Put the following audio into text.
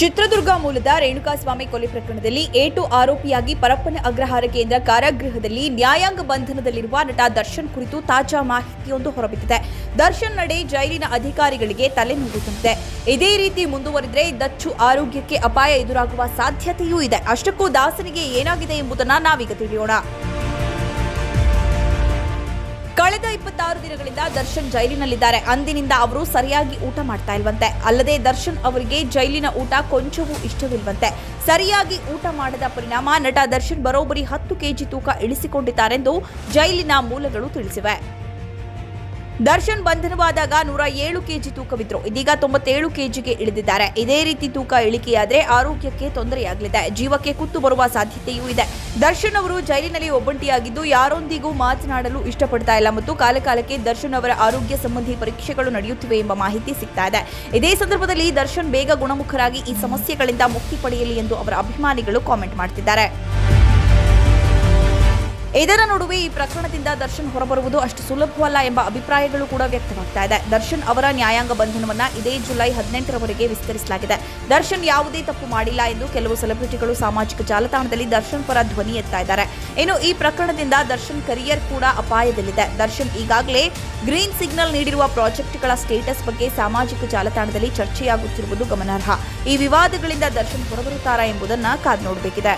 ಚಿತ್ರದುರ್ಗ ಮೂಲದ ರೇಣುಕಾಸ್ವಾಮಿ ಕೊಲೆ ಪ್ರಕರಣದಲ್ಲಿ ಏಟು ಆರೋಪಿಯಾಗಿ ಪರಪ್ಪನ ಅಗ್ರಹಾರ ಕೇಂದ್ರ ಕಾರಾಗೃಹದಲ್ಲಿ ನ್ಯಾಯಾಂಗ ಬಂಧನದಲ್ಲಿರುವ ನಟ ದರ್ಶನ್ ಕುರಿತು ತಾಜಾ ಮಾಹಿತಿಯೊಂದು ಹೊರಬಿದ್ದಿದೆ. ದರ್ಶನ್ ನಡೆ ಜೈಲಿನ ಅಧಿಕಾರಿಗಳಿಗೆ ತಲೆನೋವು ತಂದಿದೆ ಇದೇ ರೀತಿ ಮುಂದುವರಿದರೆ ದಚ್ಚು ಆರೋಗ್ಯಕ್ಕೆ ಅಪಾಯ ಎದುರಾಗುವ ಸಾಧ್ಯತೆಯೂ ಇದೆ. ಅಷ್ಟಕ್ಕೂ ದಾಸನಿಗೆ ಏನಾಗಿದೆ ಎಂಬುದನ್ನು ನಾವೀಗ ತಿಳಿಯೋಣ. ಕಳೆದ ಇಪ್ಪತ್ತಾರು ದಿನಗಳಿಂದ ದರ್ಶನ್ ಜೈಲಿನಲ್ಲಿದ್ದಾರೆ. ಅಂದಿನಿಂದ ಅವರು ಸರಿಯಾಗಿ ಊಟ ಮಾಡ್ತಾ ಇಲ್ವಂತೆ. ಅಲ್ಲದೆ ದರ್ಶನ್ ಅವರಿಗೆ ಜೈಲಿನ ಊಟ ಕೊಂಚವೂ ಇಷ್ಟವಿಲ್ವಂತೆ. ಸರಿಯಾಗಿ ಊಟ ಮಾಡದ ಪರಿಣಾಮ ನಟ ದರ್ಶನ್ ಬರೋಬ್ಬರಿ ಹತ್ತು ಕೆಜಿ ತೂಕ ಇಳಿಸಿಕೊಂಡಿದ್ದಾರೆಂದು ಜೈಲಿನ ಮೂಲಗಳು ತಿಳಿಸಿವೆ. ದರ್ಶನ್ ಬಂಧನವಾದಾಗ ನೂರ ಏಳು ಕೆಜಿ ತೂಕವಿದ್ರು. ಇದೀಗ ತೊಂಬತ್ತೇಳು ಕೆಜಿಗೆ ಇಳಿದಿದ್ದಾರೆ. ಇದೇ ರೀತಿ ತೂಕ ಇಳಿಕೆಯಾದರೆ ಆರೋಗ್ಯಕ್ಕೆ ತೊಂದರೆಯಾಗಲಿದೆ. ಜೀವಕ್ಕೆ ಕುತ್ತು ಬರುವ ಸಾಧ್ಯತೆಯೂ ಇದೆ. ದರ್ಶನ್ ಅವರು ಜೈಲಿನಲ್ಲಿ ಒಬ್ಬಂಟಿಯಾಗಿದ್ದು ಯಾರೊಂದಿಗೂ ಮಾತನಾಡಲು ಇಷ್ಟಪಡ್ತಾ ಇಲ್ಲ ಮತ್ತು ಕಾಲಕಾಲಕ್ಕೆ ದರ್ಶನ್ ಅವರ ಆರೋಗ್ಯ ಸಂಬಂಧಿ ಪರೀಕ್ಷೆಗಳು ನಡೆಯುತ್ತಿವೆ ಎಂಬ ಮಾಹಿತಿ ಸಿಗ್ತಾ ಇದೆ. ಇದೇ ಸಂದರ್ಭದಲ್ಲಿ ದರ್ಶನ್ ಬೇಗ ಗುಣಮುಖರಾಗಿ ಈ ಸಮಸ್ಯೆಗಳಿಂದ ಮುಕ್ತಿ ಪಡೆಯಲಿ ಎಂದು ಅವರ ಅಭಿಮಾನಿಗಳು ಕಾಮೆಂಟ್ ಮಾಡ್ತಿದ್ದಾರೆ. ಇದರ ನಡುವೆ ಈ ಪ್ರಕರಣದಿಂದ ದರ್ಶನ್ ಹೊರಬರುವುದು ಅಷ್ಟು ಸುಲಭವಲ್ಲ ಎಂಬ ಅಭಿಪ್ರಾಯಗಳು ಕೂಡ ವ್ಯಕ್ತವಾಗ್ತಾ ಇದೆ. ದರ್ಶನ್ ಅವರ ನ್ಯಾಯಾಂಗ ಬಂಧನವನ್ನ ಇದೇ ಜುಲೈ ಹದಿನೆಂಟರವರೆಗೆ ವಿಸ್ತರಿಸಲಾಗಿದೆ. ದರ್ಶನ್ ಯಾವುದೇ ತಪ್ಪು ಮಾಡಿಲ್ಲ ಎಂದು ಕೆಲವು ಸೆಲೆಬ್ರಿಟಿಗಳು ಸಾಮಾಜಿಕ ಜಾಲತಾಣದಲ್ಲಿ ದರ್ಶನ್ ಪರ ಧ್ವನಿ ಎತ್ತಾ ಇದ್ದಾರೆ. ಇನ್ನು ಈ ಪ್ರಕರಣದಿಂದ ದರ್ಶನ್ ಕರಿಯರ್ ಕೂಡ ಅಪಾಯದಲ್ಲಿದೆ. ದರ್ಶನ್ ಈಗಾಗಲೇ ಗ್ರೀನ್ ಸಿಗ್ನಲ್ ನೀಡಿರುವ ಪ್ರಾಜೆಕ್ಟ್ಗಳ ಸ್ಟೇಟಸ್ ಬಗ್ಗೆ ಸಾಮಾಜಿಕ ಜಾಲತಾಣದಲ್ಲಿ ಚರ್ಚೆಯಾಗುತ್ತಿರುವುದು ಗಮನಾರ್ಹ. ಈ ವಿವಾದಗಳಿಂದ ದರ್ಶನ್ ಹೊರಬರುತ್ತಾರಾ ಎಂಬುದನ್ನ ಕಾದು ನೋಡಬೇಕಿದೆ.